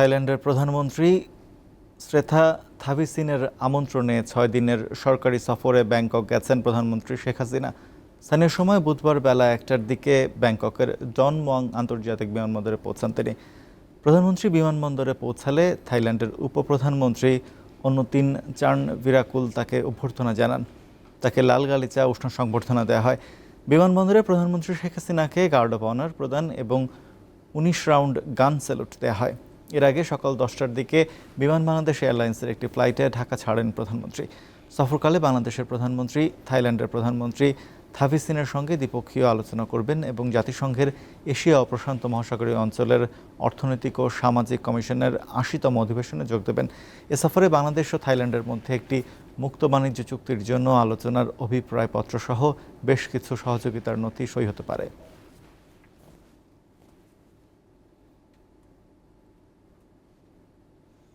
থাইল্যান্ডের প্রধানমন্ত্রী শ্রেথা থাবিসিনের আমন্ত্রণে ছয় দিনের সরকারি সফরে ব্যাংকক গেছেন প্রধানমন্ত্রী শেখ হাসিনা। স্থানীয় সময় বুধবার বেলা একটার দিকে ব্যাংককের জন মং আন্তর্জাতিক বিমানবন্দরে পৌঁছান তিনি। প্রধানমন্ত্রী বিমানবন্দরে পৌঁছালে থাইল্যান্ডের উপপ্রধানমন্ত্রী অন্য তিন চার্ন বিরাকুল তাকে অভ্যর্থনা জানান। তাকে লাল গালিচা উষ্ণ সংবর্ধনা দেওয়া হয়। বিমানবন্দরে প্রধানমন্ত্রী শেখ হাসিনাকে গার্ড অব অনার প্রদান এবং উনিশ রাউন্ড গান স্যালুট দেওয়া হয়। এর আগে সকাল দশটার দিকে বিমান বাংলাদেশ এয়ারলাইন্সের একটি ফ্লাইটে ঢাকা ছাড়েন প্রধানমন্ত্রী। সফরকালে বাংলাদেশের প্রধানমন্ত্রী, থাইল্যান্ডের প্রধানমন্ত্রী থাভিসিনের সঙ্গে দ্বিপক্ষীয় আলোচনা করবেন এবং জাতিসংঘের এশিয়া ও প্রশান্ত মহাসাগরীয় অঞ্চলের অর্থনৈতিক ও সামাজিক কমিশনের আশিতম অধিবেশনে যোগ দেবেন। এ সফরে বাংলাদেশ ও থাইল্যান্ডের মধ্যে একটি মুক্ত বাণিজ্য চুক্তির জন্য আলোচনার অভিপ্রায়পত্র সহ বেশ কিছু সহযোগিতার নথি সই হতে পারে।